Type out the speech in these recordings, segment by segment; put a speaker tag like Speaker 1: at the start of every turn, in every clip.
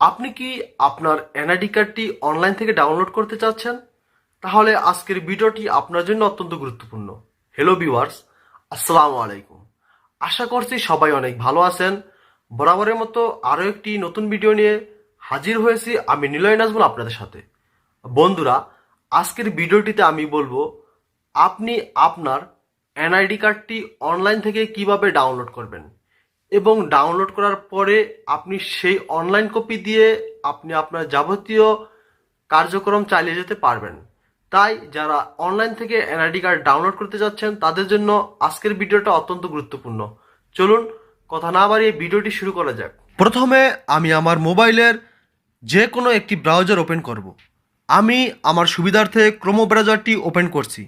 Speaker 1: আপনি কি আপনার এনআইডি কার্ডটি অনলাইন থেকে ডাউনলোড করতে চাচ্ছেন? তাহলে আজকের ভিডিওটি আপনার জন্য অত্যন্ত গুরুত্বপূর্ণ। হ্যালো ভিউয়ার্স আসসালামু আলাইকুম। আশা করছি সবাই অনেক ভালো আছেন। বরাবরের মতো আরও একটি নতুন ভিডিও নিয়ে হাজির হয়েছি আমি নিলয় নাজমুল আপনাদের সাথে। বন্ধুরা, আজকের ভিডিওটিতে আমি বলব, আপনি আপনার এনআইডি কার্ডটি অনলাইন থেকে কীভাবে ডাউনলোড করবেন? এবং ডাউনলোড করার পরে আপনি সেই অনলাইন কপি দিয়ে আপনি আপনার যাবতীয় কার্যক্রম চালিয়ে যেতে পারবেন। তাই যারা অনলাইন থেকে এনআইডি কার্ড ডাউনলোড করতে যাচ্ছেন, তাদের জন্য আজকের ভিডিওটা অত্যন্ত গুরুত্বপূর্ণ। চলুন, কথা না বাড়িয়ে ভিডিওটি শুরু করা যাক। প্রথমে আমি আমার মোবাইলের যে কোনো একটি ব্রাউজার ওপেন করব। আমি আমার সুবিধার্থে ক্রোমো ব্রাউজারটি ওপেন করছি।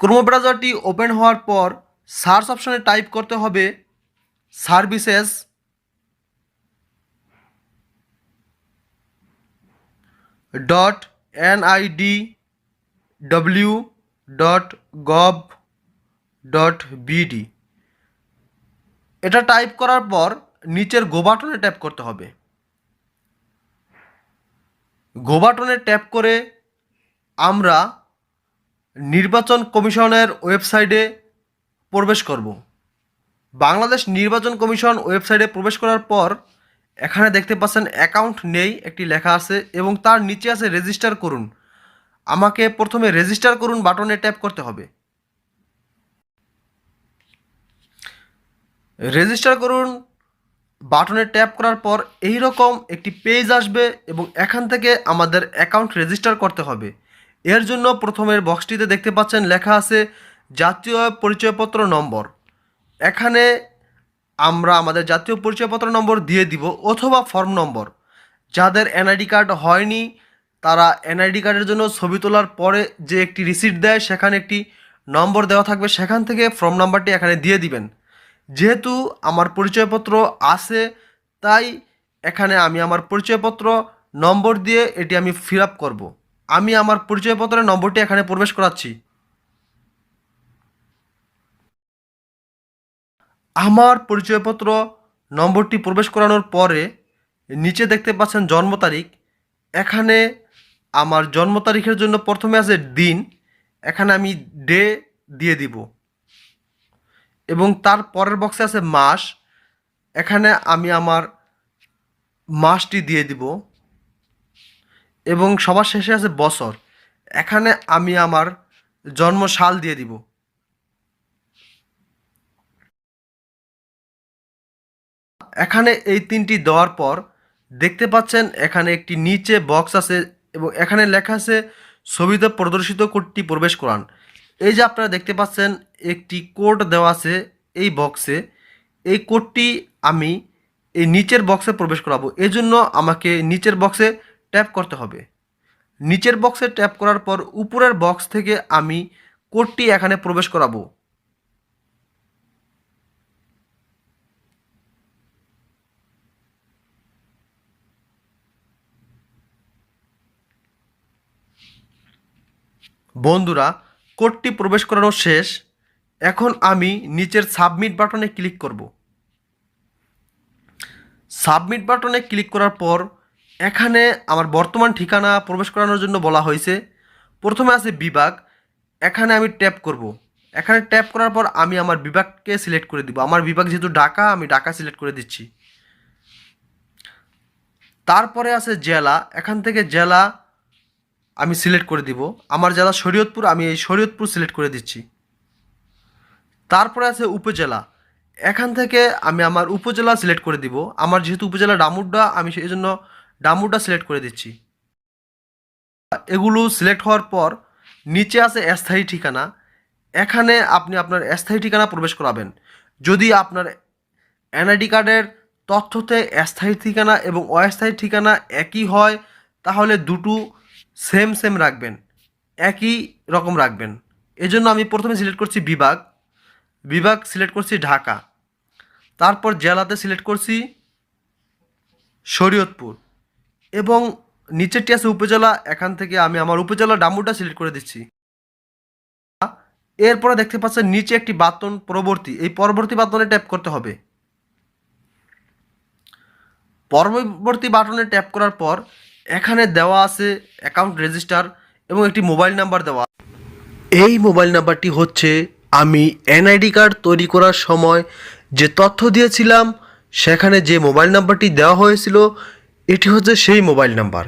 Speaker 1: ক্রোমো ব্রাউজারটি ওপেন হওয়ার পর সার্চ অপশনে টাইপ করতে হবে services dot NID W dot gov dot BD এটা টাইপ করার পর নিচের গো বাটনে ট্যাপ করতে হবে। গো বাটনে ট্যাপ করে আমরা নির্বাচন কমিশনের ওয়েবসাইটে প্রবেশ করব। বাংলাদেশ নির্বাচন কমিশন ওয়েবসাইটে প্রবেশ করার পর এখানে দেখতে পাচ্ছেন অ্যাকাউন্ট নেই, একটি লেখা আছে এবং তার নিচে আছে রেজিস্টার করুন। আমাকে প্রথমে রেজিস্টার করুন বাটনে ট্যাপ করতে হবে। রেজিস্টার করুন, বাটনে ট্যাপ করার পর এই রকম একটি পেজ আসবে এবং এখান থেকে আমাদের অ্যাকাউন্ট রেজিস্টার করতে হবে। এর জন্য প্রথমের বক্সটিতে দেখতে পাচ্ছেন লেখা আছে জাতীয় পরিচয়পত্র নম্বর। এখানে আমরা আমাদের জাতীয় পরিচয়পত্র নম্বর দিয়ে দিব অথবা ফর্ম নম্বর। যাদের এনআইডি কার্ড হয়নি, তারা এনআইডি কার্ডের জন্য ছবি তোলার পরে যে একটি রিসিট দেয়, সেখানে একটি নম্বর দেওয়া থাকবে। সেখান থেকে ফর্ম নাম্বারটি এখানে দিয়ে দিবেন। যেহেতু আমার পরিচয়পত্র আছে, তাই এখানে আমি আমার পরিচয়পত্র নম্বর দিয়ে এটি আমি ফিল আপ করব। আমি আমার পরিচয়পত্রের নম্বরটি এখানে প্রবেশ করাচ্ছি। আমার পরিচয়পত্র নম্বরটি প্রবেশ করানোর পরে নিচে দেখতে পাচ্ছেন জন্ম তারিখ। এখানে আমার জন্ম তারিখের জন্য প্রথমে আছে দিন। এখানে আমি ডে দিয়ে দিব। এবং তার পরের বক্সে আছে মাস। এখানে আমি আমার মাসটি দিয়ে দিব। এবং সবার শেষে আছে বছর। এখানে আমি আমার জন্ম সাল দিয়ে দিব। এখানে এই তিনটি দেওয়ার পর দেখতে পাচ্ছেন এখানে একটি নিচে বক্স আছে এবং এখানে লেখা আছে, ছবিতে প্রদর্শিত কোডটি প্রবেশ করান। এই যে আপনারা দেখতে পাচ্ছেন একটি কোড দেওয়া আছে এই বক্সে এই কোডটি আমি এই নিচের বক্সে প্রবেশ করাবো। এই জন্য আমাকে নিচের বক্সে ট্যাপ করতে হবে। নিচের বক্সে ট্যাপ করার পর উপরের বক্স থেকে আমি কোডটি এখানে প্রবেশ করাবো। বন্ধুরা, কোডটি প্রবেশ করানো শেষ। এখন আমি নিচের সাবমিট বাটনে ক্লিক করব। সাবমিট বাটনে ক্লিক করার পর এখানে আমার বর্তমান ঠিকানা প্রবেশ করানোর জন্য বলা হয়েছে। প্রথমে আছে বিভাগ, এখানে আমি ট্যাপ করব। এখানে ট্যাপ করার পর আমি আমার বিভাগকে সিলেক্ট করে দিব। আমার বিভাগ যেহেতু ঢাকা, আমি ঢাকা সিলেক্ট করে দিচ্ছি। তারপরে আছে জেলা, এখান থেকে জেলা আমি সিলেক্ট করে দিব। আমার জেলা শরীয়তপুর, আমি এই শরীয়তপুর সিলেক্ট করে দিচ্ছি। তারপরে আছে উপজেলা। এখান থেকে আমি আমার উপজেলা সিলেক্ট করে দিব। আমার যেহেতু উপজেলা ডামুড্ডা, আমি সেই জন্য ডামুড্ডা সিলেক্ট করে দিচ্ছি। এগুলো সিলেক্ট হওয়ার পর নিচে আছে স্থায়ী ঠিকানা। এখানে আপনি আপনার স্থায়ী ঠিকানা প্রবেশ করাবেন। যদি আপনার এনআইডি কার্ডের তথ্যতে স্থায়ী ঠিকানা এবং অস্থায়ী ঠিকানা একই হয়, তাহলে দুটো সেম সেম রাখবেন। একই রকম রাখবেন। এজন্য আমি প্রথমে সিলেক্ট করছি বিভাগ। বিভাগ সিলেক্ট করছি ঢাকা। তারপর জেলাতে সিলেক্ট করছি শরীয়তপুর। এবং নিচেরটি আছে উপজেলা। এখান থেকে আমি আমার উপজেলা ডামুটা সিলেক্ট করে দিচ্ছি। এরপরে দেখতে পাচ্ছেন নিচে একটি বাতন পরবর্তী। এই পরবর্তী বাতনে ট্যাপ করতে হবে। পরবর্তী বাটনে ট্যাপ করার পর এখানে দেওয়া আছে অ্যাকাউন্ট রেজিস্টার এবং একটি মোবাইল নাম্বার দেওয়া এই মোবাইল নাম্বারটি হচ্ছে, আমি এনআইডি কার্ড তৈরি করার সময় যে তথ্য দিয়েছিলাম, সেখানে যে মোবাইল নাম্বারটি দেওয়া হয়েছিল, এটি হচ্ছে সেই মোবাইল নাম্বার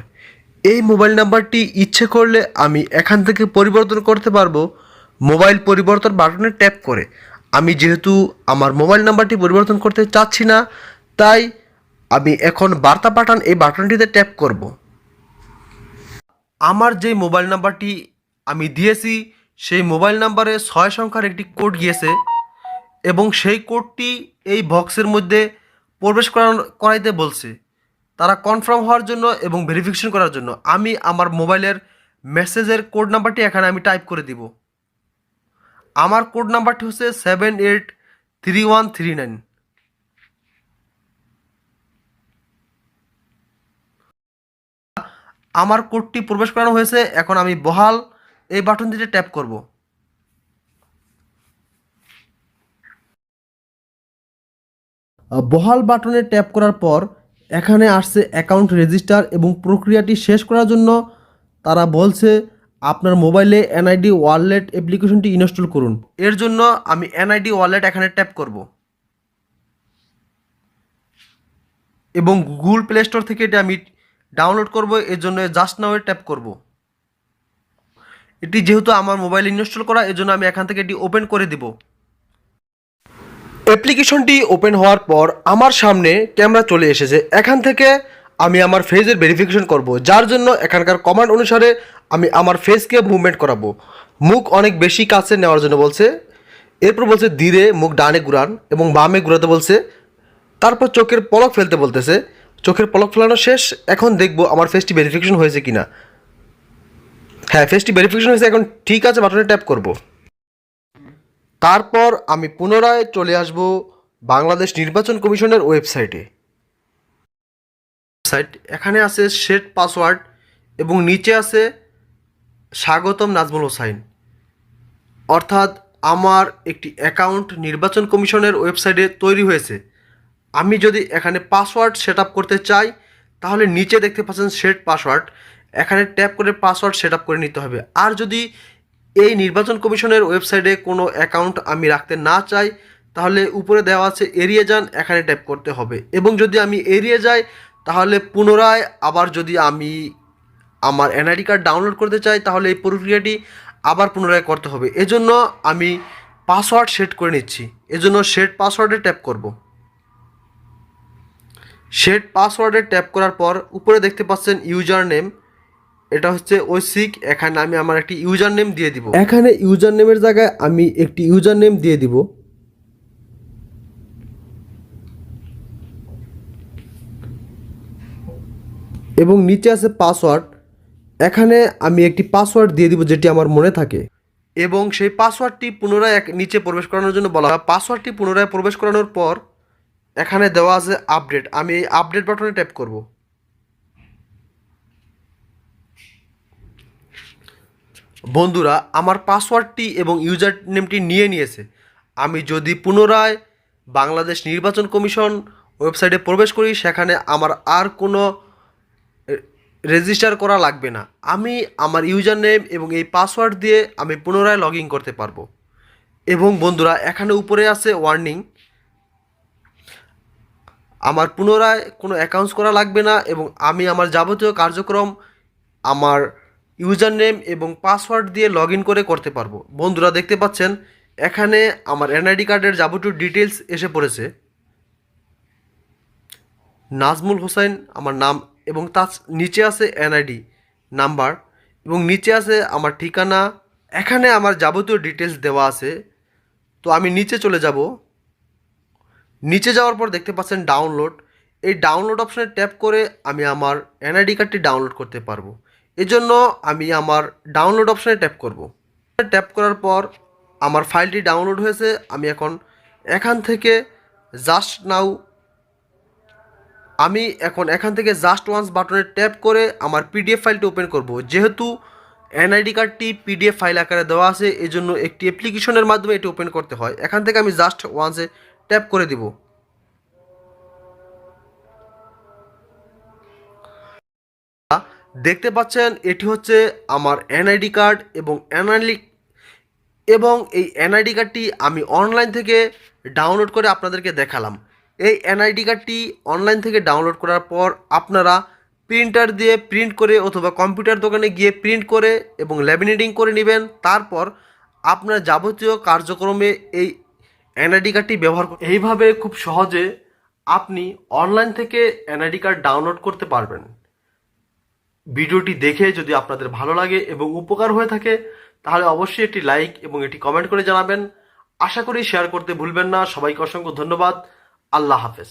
Speaker 1: এই মোবাইল নাম্বারটি ইচ্ছে করলে আমি এখান থেকে পরিবর্তন করতে পারব। মোবাইল পরিবর্তন বাটনে ট্যাপ করে। আমি যেহেতু আমার মোবাইল নাম্বারটি পরিবর্তন করতে চাচ্ছি না, তাই আমি এখন বার্তা পাঠান এই বাটনটিতে ট্যাপ করব। আমার যে মোবাইল নাম্বারটি আমি দিয়েছি, সেই মোবাইল নাম্বারে ছয় সংখ্যার একটি কোড গিয়েছে এবং সেই কোডটি এই বক্সের মধ্যে প্রবেশ করানো, করাইতে বলছে। তারা কনফার্ম হওয়ার জন্য এবং ভেরিফিকেশন করার জন্য আমি আমার মোবাইলের মেসেজের কোড নাম্বারটি এখানে আমি টাইপ করে দিব। আমার কোড নাম্বারটি হচ্ছে seven eight three one three nine. আমার কোডটি প্রবেশ করানো হয়েছে, এখন আমি বহাল এই বাটনটিতে ট্যাপ করব। বহাল বাটনে ট্যাপ করার পর এখানে আসছে অ্যাকাউন্ট রেজিস্টার এবং প্রক্রিয়াটি শেষ করার জন্য তারা বলছে আপনার মোবাইলে এনআইডি ওয়ালেট অ্যাপ্লিকেশনটি ইনস্টল করুন। এর জন্য আমি এনআইডি ওয়ালেট এখানে ট্যাপ করব। এবং গুগল প্লে স্টোর থেকে এটা আমি ডাউনলোড করব, এর জন্য জাস্ট নাও ট্যাপ করব। এটি যেহেতু আমার মোবাইল ইনস্টল করা, এর জন্য আমি এখান থেকে এটি ওপেন করে দিব। অ্যাপ্লিকেশনটি ওপেন হওয়ার পর আমার সামনে ক্যামেরা চলে এসেছে। এখান থেকে আমি আমার ফেসের ভেরিফিকেশন করব, যার জন্য এখানকার কমান্ড অনুসারে আমি আমার ফেসকে মুভমেন্ট করাবো। মুখ অনেক বেশি কাছে নেওয়ার জন্য বলছে। এরপর বলছে, ধীরে মুখ ডানে ঘুরান এবং বামে ঘুরাতে বলছে। তারপর চোখের পলক ফেলতে বলতেছে। চোখের পলক ফেলানো শেষ, এখন দেখব আমার ফেসটি ভেরিফিকেশন হয়েছে কিনা। হ্যাঁ ফেসটি ভেরিফিকেশন হয়েছে, এখন ঠিক আছে বাটনে ট্যাপ করব। তারপর আমি পুনরায় চলে আসব বাংলাদেশ নির্বাচন কমিশনের ওয়েবসাইটে সাইট এখানে আছে সেট পাসওয়ার্ড এবং নিচে আছে স্বাগতম নাজমুল হোসাইন। অর্থাৎ আমার একটি অ্যাকাউন্ট নির্বাচন কমিশনের ওয়েবসাইটে তৈরি হয়েছে। আমি যদি এখানে পাসওয়ার্ড সেট করতে চাই, তাহলে নিচে দেখতে পাচ্ছেন সেট পাসওয়ার্ড এখানে ট্যাপ করে পাসওয়ার্ড সেট করে নিতে হবে। আর যদি এই নির্বাচন কমিশনের ওয়েবসাইটে কোনো অ্যাকাউন্ট আমি রাখতে না চাই, তাহলে উপরে দেওয়া আছে এড়িয়ে যান, এখানে ট্যাপ করতে হবে। এবং যদি আমি এড়িয়ে যাই, তাহলে পুনরায় আবার যদি আমি আমার এনআইডি কার্ড ডাউনলোড করতে চাই, তাহলে এই প্রক্রিয়াটি আবার পুনরায় করতে হবে। এজন্য আমি পাসওয়ার্ড সেট করে নিচ্ছি। এজন্য সেট পাসওয়ার্ডে ট্যাপ করব। সেট পাসওয়ার্ডে ট্যাপ করার পর উপরে দেখতে পাচ্ছেন ইউজার নেম এটা হচ্ছে ঐসিক এখানে আমি আমার একটি ইউজার নেম দিয়ে দিব। এখানে ইউজার নেমের জায়গায় আমি একটি ইউজার নেম দিয়ে দিব। এবং নিচে আছে পাসওয়ার্ড। এখানে আমি একটি পাসওয়ার্ড দিয়ে দিব যেটি আমার মনে থাকে। এবং সেই পাসওয়ার্ডটি পুনরায় এক নিচে প্রবেশ করানোর জন্য বলা হয় পাসওয়ার্ডটি পুনরায় প্রবেশ করানোর পর এখানে দেওয়া আছে আপডেট। আমি এই আপডেট বাটনে ট্যাপ করব। বন্ধুরা, আমার পাসওয়ার্ডটি এবং ইউজার নেমটি নিয়ে নিয়েছে। আমি যদি পুনরায় বাংলাদেশ নির্বাচন কমিশন ওয়েবসাইটে প্রবেশ করি, সেখানে আমার আর কোনো রেজিস্টার করা লাগবে না। আমি আমার ইউজার নেম এবং এই পাসওয়ার্ড দিয়ে আমি পুনরায় লগ করতে পারব। এবং বন্ধুরা, এখানে উপরে আছে ওয়ার্নিং। আমার পুনরায় কোনো অ্যাকাউন্টস করা লাগবে না এবং আমি আমার যাবতীয় কার্যক্রম আমার ইউজার নেম এবং পাসওয়ার্ড দিয়ে লগ ইন করে করতে পারব। বন্ধুরা দেখতে পাচ্ছেন, এখানে আমার এনআইডি কার্ডের যাবতীয় ডিটেলস এসে পড়েছে। নাজমুল হোসেন আমার নাম এবং তার নিচে আছে এনআইডি নাম্বার এবং নিচে আছে আমার ঠিকানা। এখানে আমার যাবতীয় ডিটেলস দেওয়া আছে। তো আমি নিচে চলে যাব। নিচে যাওয়ার পর দেখতে পাচ্ছেন ডাউনলোড এই ডাউনলোড অপশানে ট্যাপ করে আমি আমার এনআইডি কার্ডটি ডাউনলোড করতে পারব। এজন্য আমি আমার ডাউনলোড অপশানে ট্যাপ করব। ট্যাপ করার পর আমার ফাইলটি ডাউনলোড হয়েছে। আমি এখন এখান থেকে জাস্ট নাও আমি এখন এখান থেকে জাস্ট ওয়ান্স বাটনে ট্যাপ করে আমার পিডিএফ ফাইলটি ওপেন করব। যেহেতু এনআইডি কার্ডটি পিডিএফ ফাইল আকারে দেওয়া আছে এই জন্য একটি অ্যাপ্লিকেশনের মাধ্যমে এটি ওপেন করতে হয়। এখান থেকে আমি জাস্ট ওয়ান্সে ট্যাপ করে দিব। দেখতে পাচ্ছেন, এটি হচ্ছে আমার এনআইডি কার্ড এবং এনআইডি এবং এই এনআইডি কার্ডটি আমি অনলাইন থেকে ডাউনলোড করে আপনাদেরকে দেখালাম। এই এনআইডি কার্ডটি অনলাইন থেকে ডাউনলোড করার পর আপনারা প্রিন্টার দিয়ে প্রিন্ট করে অথবা কম্পিউটার দোকানে গিয়ে প্রিন্ট করে এবং ল্যামিনেটিং করে নেবেন। তারপর আপনার যাবতীয় কার্যক্রমে এই এনআইডি কার্ডটি ব্যবহার কর- এইভাবে খুব সহজে আপনি অনলাইন থেকে এনআইডি কার্ড ডাউনলোড করতে পারবেন। ভিডিওটি দেখে যদি আপনাদের ভালো লাগে এবং উপকার হয়ে থাকে, তাহলে অবশ্যই একটি লাইক এবং এটি কমেন্ট করে জানাবেন। আশা করি শেয়ার করতে ভুলবেন না। সবাইকে অসংখ্য ধন্যবাদ। আল্লাহ হাফেজ।